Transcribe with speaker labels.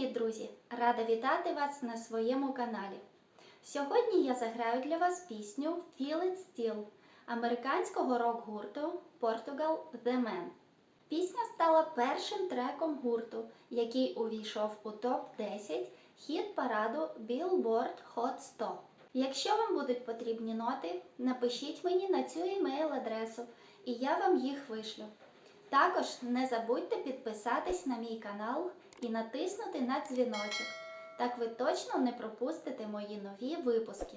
Speaker 1: Привіт, друзі! Рада вітати вас на своєму каналі. Сьогодні я заграю для вас пісню Feel It Still американського рок-гурту Portugal The Man. Пісня стала першим треком гурту, який увійшов у топ-10 хіт параду Billboard Hot 100. Якщо вам будуть потрібні ноти, напишіть мені на цю емейл-адресу, і я вам їх вишлю. Також не забудьте підписатись на мій канал і натиснути на дзвіночок. Так ви точно не пропустите мої нові випуски.